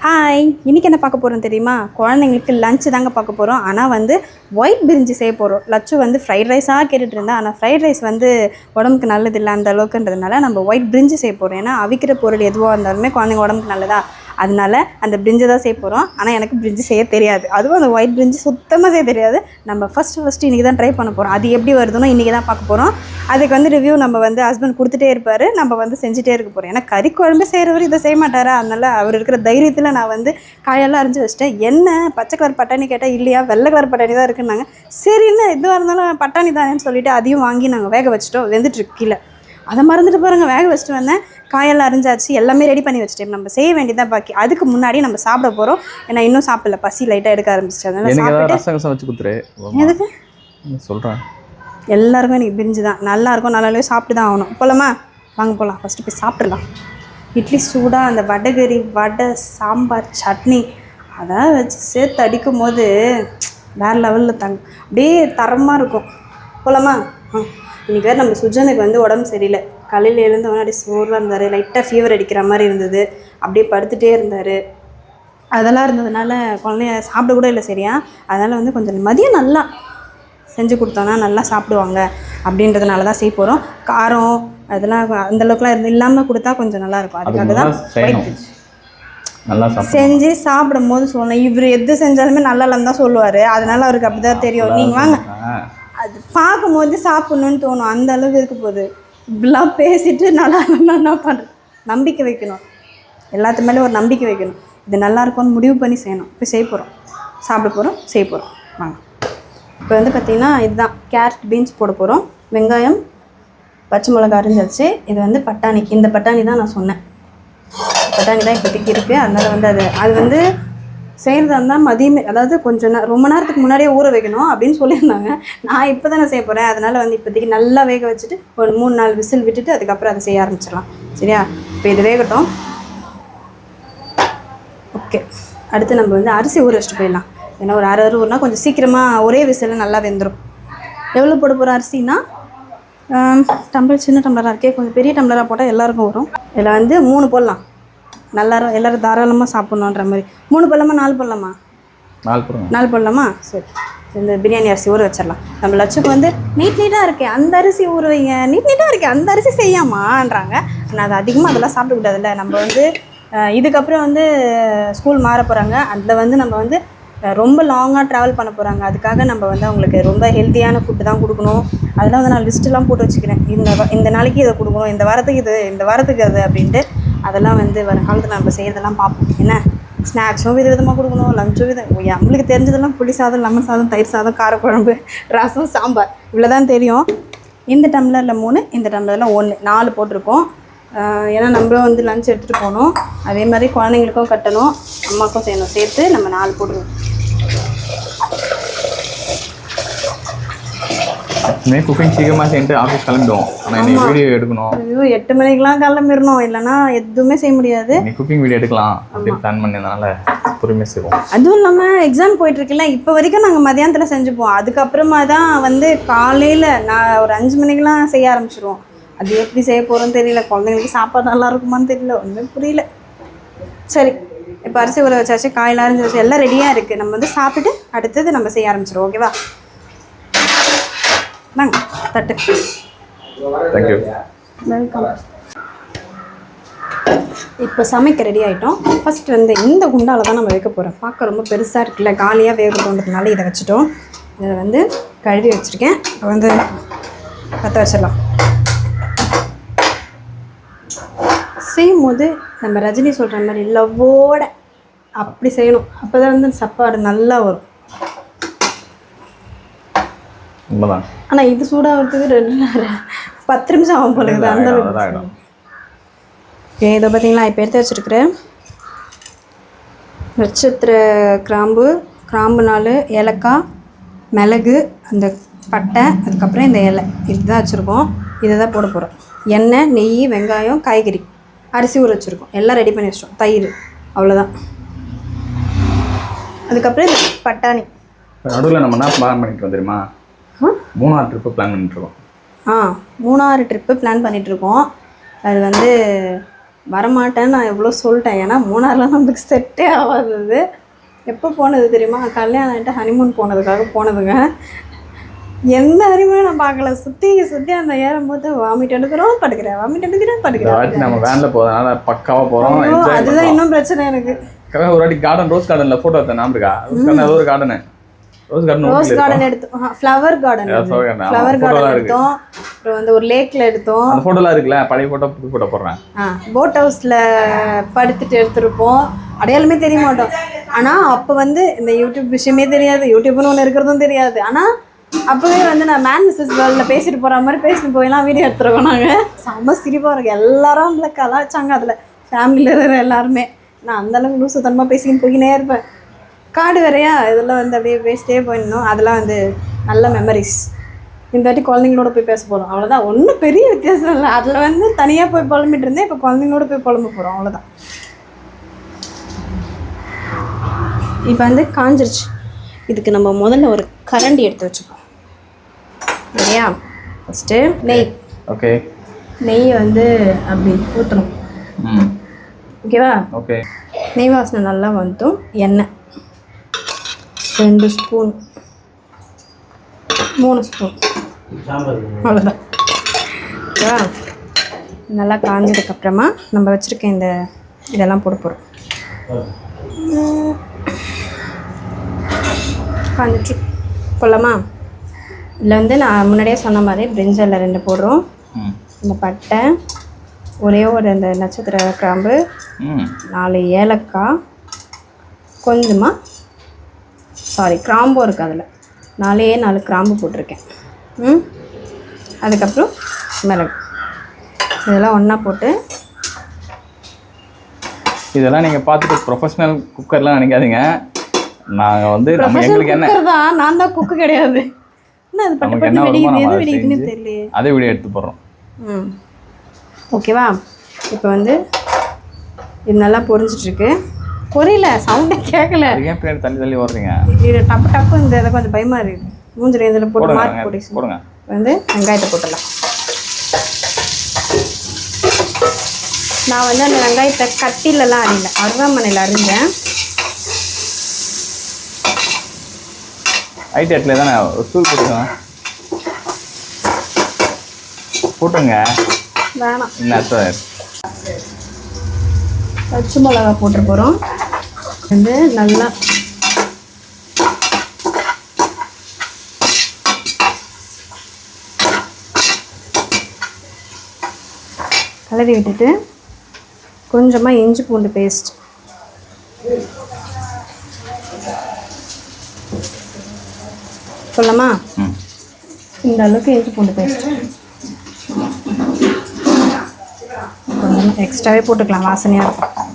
Hi இன்னைக்கு என்ன பார்க்க போகிறோம் தெரியுமா? குழந்தைங்களுக்கு லஞ்சு தாங்க பார்க்க போகிறோம் ஆனால் வந்து ஒயிட் பிரிஞ்சு செய்ய போகிறோம் லச்சு வந்து ஃப்ரைட் ரைஸாக கேட்டுட்டு இருந்தா ஆனால் ஃப்ரைட் ரைஸ் வந்து உடம்புக்கு நல்லது இல்லை அந்த அளவுக்குன்றதுனால நம்ம ஒயிட் பிரிஞ்சு செய்ய போகிறோம் ஏன்னா அவிக்கிற பொருள் எதுவாக இருந்தாலுமே குழந்தைங்க உடம்புக்கு நல்லதா? அதனால அந்த பிரிஞ்சு தான் செய்ய போகிறோம் ஆனால் எனக்கு பிரிஞ்சு செய்ய தெரியாது. அதுவும் அந்த ஒயிட் பிரிஞ்சு சுத்தமாக செய்ய தெரியாது. நம்ம ஃபஸ்ட்டு ஃபஸ்ட்டு இன்றைக்கி தான் ட்ரை பண்ண போகிறோம் அது எப்படி வருதுன்னு இன்றைக்கி தான் பார்க்க போகிறோம் அதுக்கு வந்து ரிவ்யூ நம்ம வந்து ஹஸ்பண்ட் கொடுத்துட்டே இருப்பார். நம்ம வந்து செஞ்சுட்டே இருக்க போகிறோம் ஏன்னா கறி குழம்பு செய்கிறவர் இதை செய்ய மாட்டாரா? அதனால் அவர் இருக்கிற தைரியத்தில் நான் வந்து காயெல்லாம் அரிஞ்சு வச்சிட்டேன். என்ன? பச்சை கலர் பட்டாணி கேட்டால் இல்லையா? வெள்ளை கலர் பட்டாணி தான் இருக்குன்னாங்க. சரின்னு எதுவாக இருந்தாலும் பட்டாணி தானேன்னு சொல்லிட்டு அதையும் வாங்கி நாங்கள் வேக வச்சிட்டோம். வெந்துட்டு இருக்கு கீழே. அதை மறந்துட்டு பாருங்க. வேக வச்சுட்டு வந்தேன் காயெல்லாம் அரிஞ்சாச்சு. எல்லாமே ரெடி பண்ணி வச்சுட்டேன். நம்ம செய்ய வேண்டியதான் பாக்கி. அதுக்கு முன்னாடி நம்ம சாப்பிட போகிறோம் ஏன்னா இன்னும் சாப்பிடல. பசி லைட்டாக எடுக்க எனக்கு கொடுத்துரு. எதுக்கு? சொல்கிறேன் எல்லாருக்கும் இன்னைக்கு பிரிஞ்சு தான். நல்லா இருக்கும். நல்லா சாப்பிட்டு தான் ஆகணும். போலாமா? வாங்க போகலாம் ஃபஸ்ட்டு போய் சாப்பிட்றலாம் இட்லி சூடாக அந்த வடகரி வடை சாம்பார் சட்னி அதான் வச்சு சேர்த்து அடிக்கும் போது வேறு லெவலில் தாங்க அப்படியே தரமாக இருக்கும். போலாமா? ஆ. இன்றைக்கி வேறு நம்ம சுஜனுக்கு வந்து உடம்பு சரியில்லை. காலையில் எழுந்தவொடனே அப்படியே சோர்வாக இருந்தார். லைட்டாக ஃபீவர் அடிக்கிற மாதிரி இருந்தது. அப்படியே படுத்துகிட்டே இருந்தார். அதெல்லாம் இருந்ததுனால குழந்தைய சாப்பிட கூட இல்லை சரியா? அதனால் வந்து கொஞ்சம் மதியம் நல்லா செஞ்சு கொடுத்தோன்னா நல்லா சாப்பிடுவாங்க அப்படின்றதுனால தான் செய்ய போகிறோம் காரம் அதெல்லாம் அந்த அளவுக்குலாம் இருந்து இல்லாமல் கொடுத்தா கொஞ்சம் நல்லா இருக்கும். அதுக்கு அதுக்காக தான் நல்லா செஞ்சு சாப்பிடும் போது சொல்லணும். இவர் எது செஞ்சாலுமே நல்லா இல்லைன்னு தான் சொல்லுவார். அதனால அவருக்கு அப்படி தான் தெரியும் நீங்கள் வாங்க. அது பார்க்கும்போது சாப்பிட்ணுன்னு தோணும். அந்த அளவுக்கு இருக்க போகுது இப்படிலாம் பேசிட்டு நல்லா என்ன பண்ணுறேன் நம்பிக்கை வைக்கணும். எல்லாத்து மேலே ஒரு நம்பிக்கை வைக்கணும். இது நல்லா இருக்கும்னு முடிவு பண்ணி செய்யணும். இப்போ செய்ய போகிறோம் சாப்பிட போகிறோம் செய்ய போகிறோம் வாங்க. இப்போ வந்து பார்த்திங்கன்னா இதுதான். கேரட் பீன்ஸ் போட போகிறோம் வெங்காயம் பச்சை மிளகா அரிஞ்சிருச்சு. இது வந்து பட்டாணி. இந்த பட்டாணி தான் நான் சொன்னேன். பட்டாணி தான் இப்போதைக்கு இருக்குது அதனால் வந்து அது அது வந்து செய்கிறதா இருந்தால் மதியமே அதாவது கொஞ்சம் நே ரொம்ப நேரத்துக்கு முன்னாடியே ஊற வைக்கணும் அப்படின்னு சொல்லியிருந்தாங்க. நான் இப்போ தானே செய்ய போகிறேன் அதனால் வந்து இப்போதைக்கு நல்லா வேக வச்சுட்டு ஒரு மூணு நாலு விசில் விட்டுட்டு அதுக்கப்புறம் அதை செய்ய ஆரம்பிச்சிடலாம். சரியா? இப்போ இது வேகட்டும். ஓகே. அடுத்து நம்ம வந்து அரிசி ஊற வச்சுட்டு போயிடலாம். ஏன்னா ஒரு அரை அரை கொஞ்சம் சீக்கிரமாக ஒரே விசிலில் நல்லா வெந்துடும் எவ்வளோ போட போகிற அரிசினா டம்ளர் சின்ன டம்ளராக இருக்கே கொஞ்சம் பெரிய டம்ளராக போட்டால் எல்லாருக்கும் வரும். இதில் வந்து மூணு போடலாம். எல்லாரும் எல்லோரும் தாராளமாக சாப்பிட்ணுன்ற மாதிரி. மூணு போடலாமா நாலு போடலாமா? நாலு போடுங்க நாலு போடலாமா? சரி. இந்த பிரியாணி அரிசி ஊற வச்சிடலாம். நம்ம லட்சுக்கு வந்து நீட் நீட்டாக இருக்கே அந்த அரிசி ஊற வைங்க. நீட் நீட்டாக இருக்கே அந்த அரிசி செய்யாமான்றாங்க. ஆனால் அது அதிகமாக அதெல்லாம் சாப்பிடக்கூடாதுல்ல நம்ம வந்து இதுக்கப்புறம் வந்து ஸ்கூல் மாற போகிறாங்க அதில் வந்து நம்ம வந்து ரொம்ப லாங்காக ட்ராவல் பண்ண போகிறாங்க அதுக்காக நம்ம வந்து அவங்களுக்கு ரொம்ப ஹெல்த்தியான ஃபுட்டு தான் கொடுக்கணும். அதெல்லாம் வந்து நான் லிஸ்ட்டெல்லாம் போட்டு வச்சுக்கிறேன். இந்த இந்த நாளைக்கு இதை கொடுக்கணும் இந்த வாரத்துக்கு இது இந்த வாரத்துக்கு அது அப்படின்ட்டு அதெல்லாம் வந்து வருங்காலத்தில் நம்ம செய்கிறதெல்லாம் பார்ப்போம். என்ன? ஸ்நாக்ஸும் வித விதமாக கொடுக்கணும் லஞ்சும் வித நம்மளுக்கு தெரிஞ்சதெல்லாம் புளி சாதம் லெமன் சாதம் தயிர் சாதம் காரக்குழம்பு ரசம் சாம்பார் இவ்வளோ தான் தெரியும். இந்த டம்ளரில் மூணு இந்த டம்ளரில் ஒன்று நாலு போட்டிருக்கோம். ஏன்னா நம்மளும் வந்து லஞ்ச் எடுத்துகிட்டு போகணும். அதே மாதிரி குழந்தைங்களுக்கும் கட்டணும் அம்மாக்கும் செய்யணும் சேர்த்து நம்ம நாலு போட்டுருவோம் இனிமேல் குக்கிங் சீக்கிரமாக செஞ்சுட்டு ஆஃபீஸ் கிளம்பிடுவோம். ஆனால் இன்னைக்கு வீடியோ எடுக்கணும். ஐயோ எட்டு மணிக்கெலாம் கிளம்பிடணும். இல்லைன்னா எதுவுமே செய்ய முடியாது. இன்னைக்கு குக்கிங் வீடியோ எடுக்கலாம். அப்படின்னு பிளான் பண்ணியிருந்தனால பொறுமையாக செய்வோம். அதுவும் இல்லாமல் எக்ஸாம் போயிட்டுருக்குல்ல இப்போ வரைக்கும் நாங்கள் மதியானத்தில் செஞ்சுப்போம். அதுக்கப்புறமா தான் வந்து காலையில் நான் ஒரு அஞ்சு மணிக்கெலாம் செய்ய ஆரம்பிச்சிருவோம். அது எப்படி செய்ய போகிறோன்னு தெரியல. குழந்தைங்களுக்கு சாப்பாடு நல்லா இருக்குமான்னு தெரியல. ஒன்றுமே புரியல. சரி இப்போ அரிசி ஊற வச்சாச்சு காயில் அரிஞ்சு வச்சு எல்லாம் ரெடியாக இருக்குது நம்ம வந்து சாப்பிட்டுட்டு அடுத்தது நம்ம செய்ய ஆரம்பிச்சிருவோம். ஓகேவா வாங்க தட்டு. தேங்க்யூ வெல்கம் இப்போ சமைக்க ரெடி ஆகிட்டோம் ஃபர்ஸ்ட் வந்து இந்த குண்டால தான் நம்ம வைக்க போகிறோம் பார்க்க ரொம்ப பெருசாக இருக்குல்ல காலியாக வேகணுன்றதுனால இதை வச்சுட்டோம். இதை வந்து கழுவி வச்சுருக்கேன். இப்போ வந்து பற்ற வச்சிடலாம். செய்யும் போது நம்ம ரஜினி சொல்கிற மாதிரி லவ்வோட அப்படி செய்யணும். அப்போ தான் வந்து சாப்பாடு நல்லா வரும். உண்மைதான். ஆனால் இது சூடாகிறதுக்கு ரெண்டு நேரம் பத்து நிமிஷம் ஆகும் போல இருக்குது. அந்த அளவுக்கு ஓகே இதை பார்த்தீங்களா இப்போ எடுத்து வச்சுருக்கிறேன். நட்சத்திர கிராம்பு கிராம்பு நாலு ஏலக்காய் மிளகு அந்த பட்டை அதுக்கப்புறம் இந்த இலை. இதுதான் வச்சுருக்கோம். இதை தான் போட போகிறோம் எண்ணெய் நெய் வெங்காயம் காய்கறி. அரிசி ஊற வச்சுருக்கோம். எல்லாம் ரெடி பண்ணி வச்சிட்டோம். தயிர் அவ்வளோதான் அதுக்கப்புறம் இந்த பட்டாணி. நடுவில் நம்ம என்ன பிளான் பண்ணிட்டு ஆ மூணாறு ட்ரிப்பு பிளான் பண்ணிட்டு இருக்கோம் ஆ மூணாறு ட்ரிப்பு பிளான் பண்ணிகிட்ருக்கோம் அது வந்து வரமாட்டேன்னு நான் எவ்வளோ சொல்லிட்டேன். ஏன்னா மூணாறுலாம் நமக்கு செட்டே ஆகாது அது. எப்போ போனது தெரியுமா? கல்யாணம் ஆகிட்டு ஹனிமூன் போனதுக்காக போனதுங்க. எந்த ஹனிமூனும் நான் பார்க்கல. சுற்றி சுற்றி அந்த ஏறும்போது வாமிட் எடுக்கிறோம் படுக்கிறேன். வாமிட் வாட்டி படுக்கிறேன். நம்ம வேன்ல போறதுனால பக்காவா போறோம் ஐயோ, என்ஜாய் அதுதான் இன்னும் பிரச்சனை எனக்கு. ஒரு வாட்டி கார்டன் ரோஸ் கார்டன்ல போட்டோ எடுத்தேன் ஞாபகம் இருக்கா? ஒரு கார்டன் ரோஸ் கார்டன் எடுத்தோம். Flower garden flower garden. எடுத்தோம். அப்புறம் வந்து ஒரு லேக்ல எடுத்தோம். அந்த போட்டோலாம் இருக்குல்ல? பழைய போட்டோ புது போட்டோ போடுறேன். போட் ஹவுஸில் படுத்துட்டு எடுத்திருப்போம். அடையாளமே தெரிய மாட்டோம். ஆனால் அப்போ வந்து இந்த யூடியூப் விஷயமே தெரியாது. யூடியூப்னு ஒன்று இருக்கிறதும் தெரியாது. ஆனால் அப்போவே வந்து நான் மேன் மிஸ்ஸஸ் வேர்ல்டில் பேசிட்டு போகிற மாதிரி பேசிட்டு போயெல்லாம் வீடியோ எடுத்துருக்கோம் நாங்கள் செம்ம சிரிப்பாக இருக்கு. எல்லாரும் அதில் கலாச்சாங்க அதில். ஃபேமிலியில் இருக்கிற எல்லாருமே. நான் அந்தளவுக்கு லூசுத்தனமாக பேசிக்கின்னு போய்க்கினே இருப்பேன். காடு வேறையா? இதெல்லாம் வந்து அப்படியே பேசிட்டே போயிருந்தோம் அதெல்லாம் வந்து நல்ல மெமரிஸ் இந்த வாட்டி குழந்தைங்களோட போய் பேச போகிறோம் அவ்வளோதான் ஒன்றும் பெரிய வித்தியாசம் இல்லை. அதில் வந்து தனியாக போய் புலம்பிட்டு இருந்தேன். இப்போ குழந்தைங்களோட போய் புலம்ப போகிறோம் அவ்வளோதான் இப்போ வந்து காஞ்சிருச்சு. இதுக்கு நம்ம முதல்ல ஒரு கரண்டி எடுத்து வச்சுப்போம். சரியா? ஃபஸ்ட்டு நெய். ஓகே நெய் வந்து அப்படி ஊற்றணும் ஓகேவா ஓகே நெய் வாசனை நல்லா வந்தும் எண்ணெய். ரெண்டு ஸ்பூன். மூணு ஸ்பூன். அவ்வளோதான் நல்லா காஞ்சதுக்கப்புறமா நம்ம வச்சுருக்க இந்த இதெல்லாம் போட போகிறோம் காஞ்சிட்டு போடலாமா? இதில் வந்து நான் முன்னாடியே சொன்ன மாதிரி பிரிஞ்சலில் ரெண்டு போடுறோம். இந்த பட்டை ஒரே ஒரு இந்த நட்சத்திர கிராம்பு நாலு ஏலக்காய் கொஞ்சமாக சாரி கிராம்பும் இருக்குது அதில். நாலே நாலு கிராம்பு போட்டிருக்கேன். ம்? அதுக்கப்புறம் மிளகு. இதெல்லாம் ஒன்றா போட்டு இதெல்லாம் நீங்கள் பார்த்துட்டு ப்ரொஃபஷனல் குக்கர்லாம் நினைக்காதீங்க. நாங்கள் வந்து நம்ம எங்களுக்கு என்ன தான். நான் தான் குக்கு கிடையாது. என்ன நமக்கு பட்டு என்ன வருமோ தெரியலையே. அதே வீடியோ எடுத்து போடுறோம். ம். ஓகேவா? இப்போ வந்து இது நல்லா பொரிஞ்சிட்ருக்கு பொரியல சவுண்டே கேட்கல ஏன் பின்னாடி தள்ளி தள்ளி வர்றீங்க இது டப்பு டப்பு இந்த இதை கொஞ்சம் பயமாக இருக்குது மூஞ்சில் இதில் போட்டு மார்க் போட்டு போடுங்க. வந்து வெங்காயத்தை போட்டுடலாம். நான் வந்து அந்த வெங்காயத்தை கட்டிலலாம் அரியல அருவாமனையில் அரிஞ்சேன் ஐடி அட்ல தானே? ஸ்டூல் போட்டுங்க போட்டுங்க வேணாம். இன்னும் பச்சை மிளகா போட்டு போகிறோம் வந்து நல்லா கலரி விட்டுட்டு கொஞ்சமாக இஞ்சி பூண்டு பேஸ்ட் சொல்லலாமா இந்த அளவுக்கு இஞ்சி பூண்டு பேஸ்ட் கொஞ்சம் எக்ஸ்ட்ராவே போட்டுக்கலாம் வாசனையாக இருக்கும்.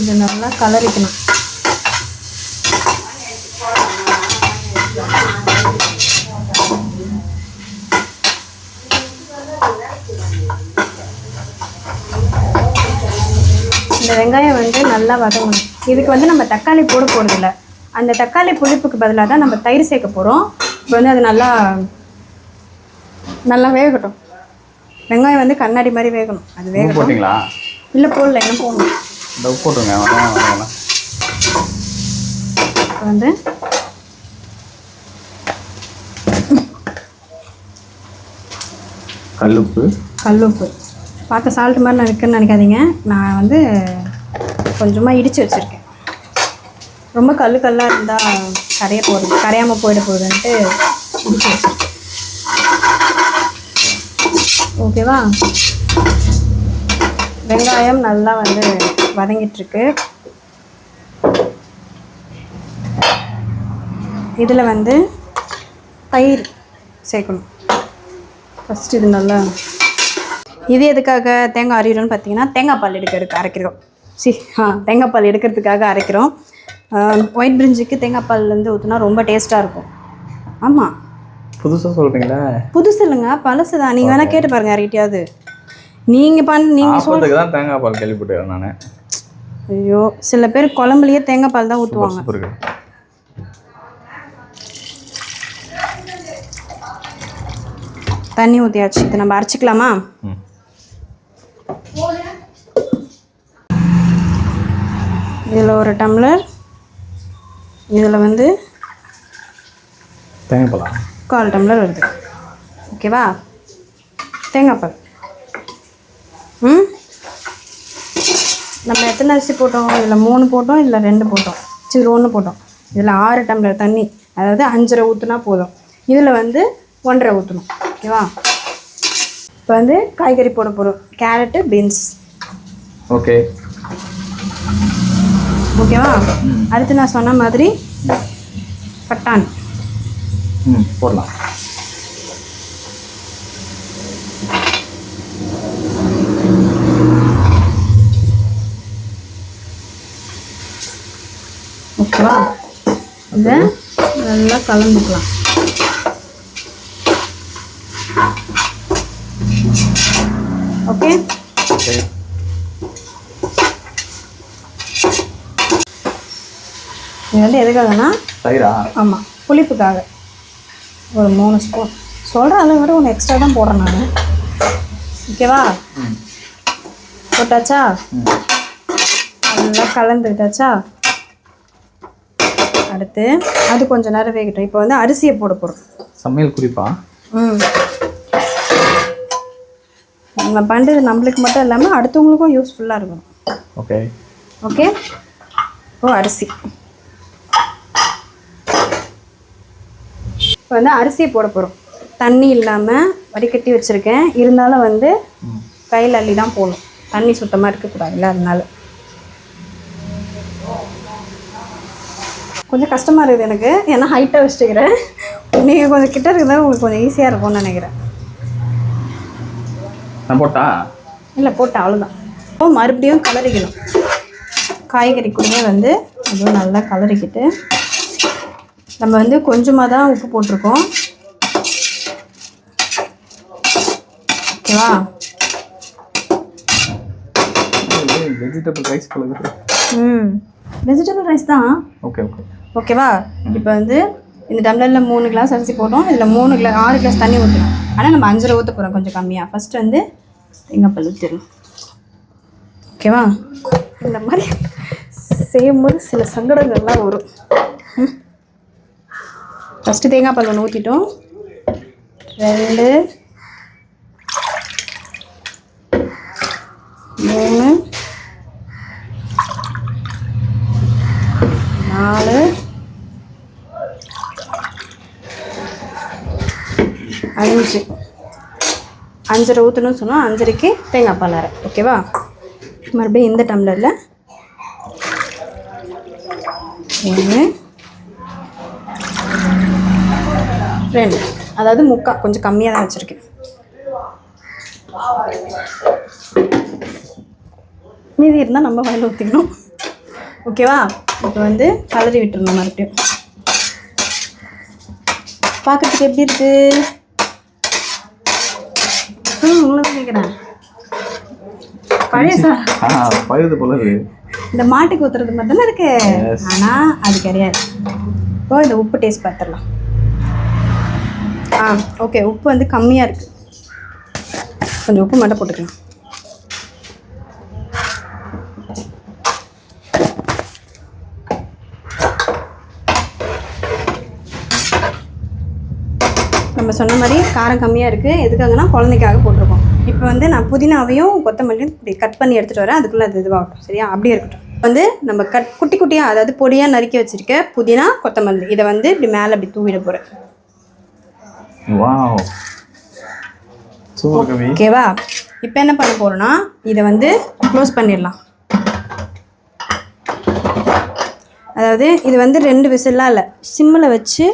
இது நல்லா கலரிக்கணும். இந்த வெங்காயம் வந்து நல்லா வதங்கணும். இதுக்கு வந்து நம்ம தக்காளி போட போகிறதில்ல அந்த தக்காளி புளிப்புக்கு பதிலாக தான் நம்ம தயிர் சேர்க்க போகிறோம் இப்போ வந்து அது நல்லா நல்லா வேகட்டும். வெங்காயம் வந்து கண்ணாடி மாதிரி வேகணும். அது வேகட்டும். போட்டிங்களா? இல்லை போடல என்ன போடணும். இந்த உப்பு போட்டுருங்க வந்து கல்லுப்பு. கல்லுப்பு. பார்க்க சால்ட் மாதிரி நான் இருக்குன்னு நினைக்காதீங்க. நான் வந்து கொஞ்சமாக இடித்து வச்சுருக்கேன். ரொம்ப கல் கல்லாக இருந்தால் கரைய போகிறது கரையாமல் போயிட போகுதுன்ட்டு இடித்து வச்சுருக்கேன். ஓகேவா? வெங்காயம் நல்லா வந்து வதங்கிட்டுருக்கு. இதில் வந்து தயிர் சேர்க்கணும். ஃபஸ்ட்டு இது நல்லா இது எதுக்காக தேங்காய் அரைகிறோம்னு பார்த்தீங்கன்னா தேங்காய் பால் எடுக்கிறதுக்கு அரைக்கிறோம். சி ஆ தேங்காய் பால் எடுக்கிறதுக்காக அரைக்கிறோம். ஒயிட் பிரிஞ்சுக்கு தேங்காய் பால் வந்து ஊற்றினா ரொம்ப டேஸ்ட்டாக இருக்கும். ஆமாம் புதுசாக சொல்கிறீங்களா புதுசு இல்லைங்க பழசு தான் நீங்கள் வேணால் கேட்டு பாருங்க யார்கிட்டயாவது. நீங்கள் பண் நீங்கள் சொல் ஆப்பத்துக்கு தான் தேங்காய் பால் கேள்விப்பட்டிருக்கேன் நான். ஐயோ சில பேர் குழம்புலையே தேங்காய் பால் தான் ஊற்றுவாங்க தண்ணி ஊற்றியாச்சு இதை நம்ம அரைச்சிக்கலாமா? இதில் ஒரு டம்ளர். இதில் வந்து தேங்காய் பழம் கால் டம்ளர் வருது. ஓகேவா? தேங்காய் பால். ம்? நம்ம எத்தனை அரிசி போட்டோம்? இதில் மூணு போட்டோம் இல்லை ரெண்டு போட்டோம். சரி ஒன்று போட்டோம். இதில் ஆறு டம்ளர் தண்ணி. அதாவது அஞ்சரை ஊற்றுனா போதும். இதில் வந்து ஒன்றரை ஊற்றணும் ஓகேவா? இப்போ வந்து காய்கறி போட போகிறோம் கேரட்டு பீன்ஸ். ஓகே. ஓகேவா? அடுத்து நான் சொன்ன மாதிரி பட்டாணி. ம் போடலாம். ஓகேவா? இதை நல்லா கலந்துக்கலாம். ஓகே? ஓகே. இது வந்து எதுக்காகனா? தயிரா? ஆமாம் புளிப்புக்காக. ஒரு மூணு ஸ்பூன் சொல்கிற அளவு விட ஒன்று எக்ஸ்ட்ரா தான் போடுறேன் நான். ஓகேவா போட்டாச்சா? நல்லா கலந்துக்கிட்டாச்சா அடுத்து அது கொஞ்சம் நேரம் வேகட்டும். இப்போ வந்து அரிசியை போட போகிறோம் சமையல் குறிப்பா? ம். நம்ம பண்ணுறது நம்மளுக்கு மட்டும் இல்லாமல் அடுத்தவங்களுக்கும் யூஸ்ஃபுல்லாக இருக்கும் ஓகே ஓகே ஓ அரிசி. இப்போ வந்து அரிசியை போட போகிறோம் தண்ணி இல்லாமல் வடிகட்டி வச்சுருக்கேன். இருந்தாலும் வந்து கையில் அள்ளி தான் போடணும். தண்ணி சுத்தமாக இருக்கக்கூடாதுல்ல அதனால. கொஞ்சம் கஷ்டமாக இருக்குது எனக்கு. ஏன்னா ஹைட்டாக வச்சுக்கிறேன். நீங்கள் கொஞ்சம் கிட்ட இருக்கிறதால உங்களுக்கு கொஞ்சம் ஈஸியாக இருக்கும்னு நினைக்கிறேன். நான் போட்டா? இல்லை போட்டேன். அவ்வளோதான் இப்போ மறுபடியும் கலரிக்கணும். காய்கறி கூடவே வந்து அதுவும் நல்லா கலரிக்கிட்டு. நம்ம வந்து கொஞ்சமாக தான் உப்பு போட்டிருக்கோம். ஓகேவா? வெஜிடபிள் ரைஸ் ம். வெஜிடபிள் ரைஸ் தான். ஓகே ஓகே ஓகேவா? இப்போ வந்து இந்த டம்ளரில் மூணு கிளாஸ் அரிசி போட்டோம். இதில் மூணு கிளாஸ் ஆறு கிளாஸ் தண்ணி ஊற்றணும் ஆனால் நம்ம அஞ்சரை ஊற்ற போகிறோம் கொஞ்சம் கம்மியாக ஃபஸ்ட்டு வந்து தேங்காய் பல் ஊற்றிடணும் ஓகேவா? இந்த மாதிரி செய்யும்போது சில சங்கடங்கள்லாம் வரும். ஃபஸ்ட்டு தேங்காய் பால் ஒன்று ஊற்றிட்டோம் ரெண்டு மூணு நாலு அஞ்சு. அஞ்சரை ஊற்றணும்னு சொன்னால் அஞ்சரைக்கு தேங்காய் பால் அரை. ஓகேவா மறுபடியும் இந்த டம்ளரில் ஒன்று ரெண்டு. அதாவது முக்கா கொஞ்சம் கம்மியாக தான் வச்சுருக்கேன். மீதி இருந்தால் நம்ம வாயில் ஊற்றிக்கணும் ஓகேவா? இப்போ வந்து கலரி விட்டுருணும் மறுபடியும். பார்க்கறதுக்கு எப்படி இருக்கு? ம் உங்களை கேட்குறேன் பழைய சார் போல இந்த மாட்டுக்கு ஊத்துறது மட்டும் தானே இருக்கு. Yes. ஆனால் அது கிடையாது. இப்போ இந்த உப்பு டேஸ்ட் பார்த்துடலாம். ஆ ஓகே உப்பு வந்து கம்மியாக இருக்குது கொஞ்சம் உப்பு மட்டும் போட்டுக்கலாம். நம்ம சொன்ன மாதிரி காரம் கம்மியாக இருக்குது எதுக்காகனா குழந்தைக்காக போட்டிருக்கோம். இப்போ வந்து நான் புதினாவையும் கொத்தமல்லியும் இப்படி கட் பண்ணி எடுத்துகிட்டு வரேன். அதுக்குள்ளே அது இதுவாகட்டும் சரியா? அப்படியே இருக்கட்டும். வந்து நம்ம கட் குட்டி குட்டியாக அதாவது பொடியாக நறுக்கி வச்சுருக்க புதினா கொத்தமல்லி இதை வந்து இப்படி மேலே அப்படி தூவிட போகிறேன் வாவ். சூப்பர் கவி. ஓகேவா? இப்போ என்ன பண்ண போகிறோன்னா இதை வந்து க்ளோஸ் பண்ணிடலாம். அதாவது இது வந்து ரெண்டு விசில்லாம் இல்லை. சிம்மில் வச்சு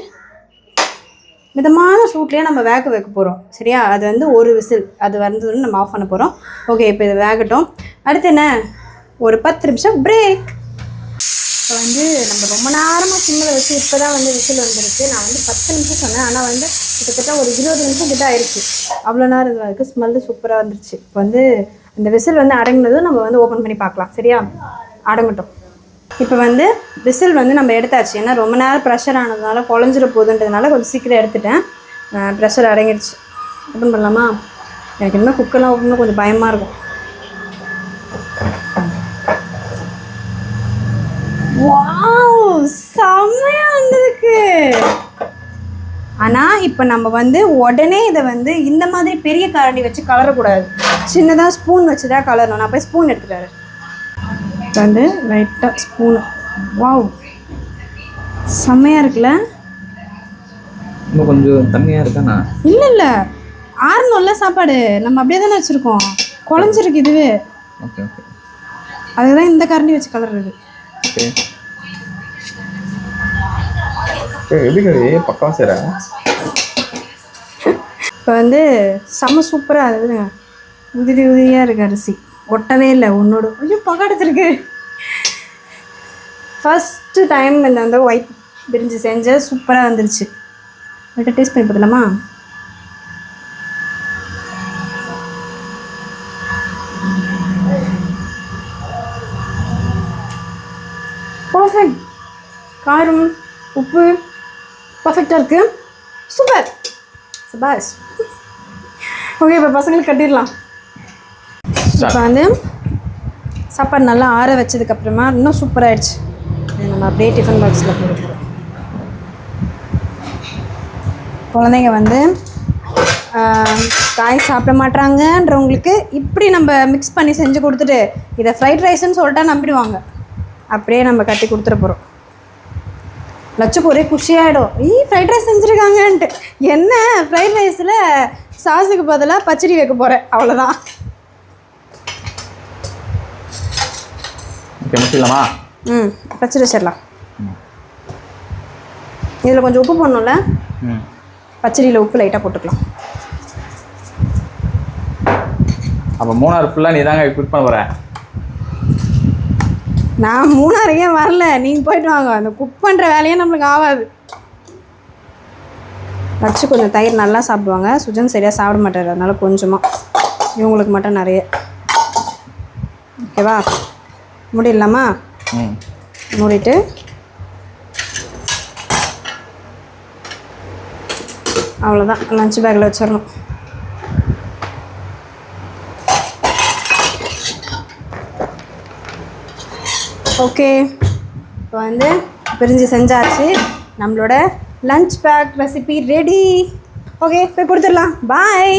மிதமான சூட்லேயே நம்ம வேக வைக்க போகிறோம் சரியா? அது வந்து ஒரு விசில். அது வந்ததுன்னு நம்ம ஆஃப் பண்ண போகிறோம் ஓகே இப்போ இது வேகட்டும். அடுத்து என்ன? ஒரு பத்து நிமிஷம் பிரேக் இப்போ வந்து நம்ம ரொம்ப நேரமாக சிம்மில் வச்சு இப்போ தான் வந்து விசில் வந்துருக்கு நான் வந்து பத்து நிமிஷம் சொன்னேன். ஆனால் வந்து கிட்டத்தட்ட ஒரு இருபது நிமிஷம் கிட்ட ஆயிடுச்சு அவ்வளோ நேரம் இதுவாக இருக்குது ஸ்மெல்லு சூப்பராக வந்துருச்சு இப்போ வந்து இந்த விசில் வந்து அடங்கினதும் நம்ம வந்து ஓப்பன் பண்ணி பார்க்கலாம். சரியா? அடங்கட்டும். இப்போ வந்து விசில் வந்து நம்ம எடுத்தாச்சு. ஏன்னா ரொம்ப நேரம் ப்ரெஷர் ஆனதுனால குழஞ்சிட போகுதுன்றதுனால கொஞ்சம் சீக்கிரம் எடுத்துட்டேன். ப்ரெஷர் அடங்கிடுச்சு ஓப்பன் பண்ணலாமா? எனக்கு இன்னும் குக்கெல்லாம் ஓப்பன் பண்ண கொஞ்சம் பயமாக இருக்கும். வாவ் செம்மையாக வந்திருக்கு ஆனால் இப்போ நம்ம வந்து உடனே இதை வந்து இந்த மாதிரி பெரிய கரண்டி வச்சு கலரக்கூடாது. சின்னதாக ஸ்பூன் வச்சு தான் கலரணும். நான் போய் ஸ்பூன் இப்போ வந்து லைட்டாக ஸ்பூனு வாவ் செம்மையாக இருக்குல்ல? இன்னும் கொஞ்சம் தண்ணியாக இருக்காண்ணா இல்லை இல்லை. ஆறணும்ல சாப்பாடு. நம்ம அப்படியே தானே வச்சுருக்கோம். குழஞ்சிருக்கு இதுவே. Okay okay. அதுதான் இந்த கரண்டி வச்சு கலருது ஓகே. எப்படி கறி பக்காவா இப்போ வந்து செம்ம சூப்பராக இருக்குதுங்க உதிரி உதிரியாக இருக்கு அரிசி. ஒட்டவே இல்லை உன்னோட ஐயோ பகாடச்சிருக்கு ஃபஸ்ட்டு டைம் இந்த வந்து ஒயிட் பிரிஞ்சு செஞ்ச சூப்பராக வந்துருச்சு லைட்டாக டேஸ்ட் பண்ணி பார்த்துலாமா பர்ஃபெக்ட் காரம் உப்பு பர்ஃபெக்டாக இருக்குது சூப்பர் சபாஷ் ஓகே இப்போ பசங்களுக்கு கட்டிடலாம். இப்போ வந்து சாப்பாடு நல்லா ஆற வச்சதுக்கப்புறமா இன்னும் சூப்பராகிடுச்சு நம்ம அப்படியே டிஃபன் பாக்ஸில் போடுறோம் குழந்தைங்க வந்து காய் சாப்பிட மாட்டாங்கன்றவங்களுக்கு இப்படி நம்ம மிக்ஸ் பண்ணி செஞ்சு கொடுத்துட்டு இதை ஃப்ரைட் ரைஸ்ன்னு சொல்லிட்டா நம்பிடுவாங்க. அப்படியே நம்ம கட்டி கொடுத்துட போகிறோம் லட்சுக்கு ஒரே குஷியாயிடும். ஈ ஃப்ரைட் ரைஸ் செஞ்சுருக்காங்கன்ட்டு. என்ன? ஃப்ரைட் ரைஸில் சாஸுக்கு பதிலாக பச்சடி வைக்க போகிறேன் அவ்வளோதான் முடிச்சிடலாமா ம் பச்சடி வச்சிடலாம். இதில் கொஞ்சம் உப்பு போடணும்ல? ம். பச்சடியில் உப்பு லைட்டாக போட்டுக்கலாம். அப்போ மூணாறு ஃபுல்லாக நீ தாங்க குக் பண்ண போகிற நான் மூணாறுக்கே வரல. நீங்கள் போயிட்டு வாங்க. அந்த குக் பண்ணுற வேலையே நம்மளுக்கு ஆகாது வச்சு கொஞ்சம் தயிர் நல்லா சாப்பிடுவாங்க. சுஜன் சரியாக சாப்பிட மாட்டார். அதனால கொஞ்சமாக இவங்களுக்கு மட்டும் நிறைய. ஓகேவா? முடியலாமா மூடிட்டு. அவ்வளோதான் லஞ்ச் பேக்கில் வச்சிடணும். ஓகே. இப்போ வந்து பிரிஞ்சு செஞ்சாச்சு. நம்மளோட lunch pack recipe ready okay போய் கொடுத்துடலாம். பாய்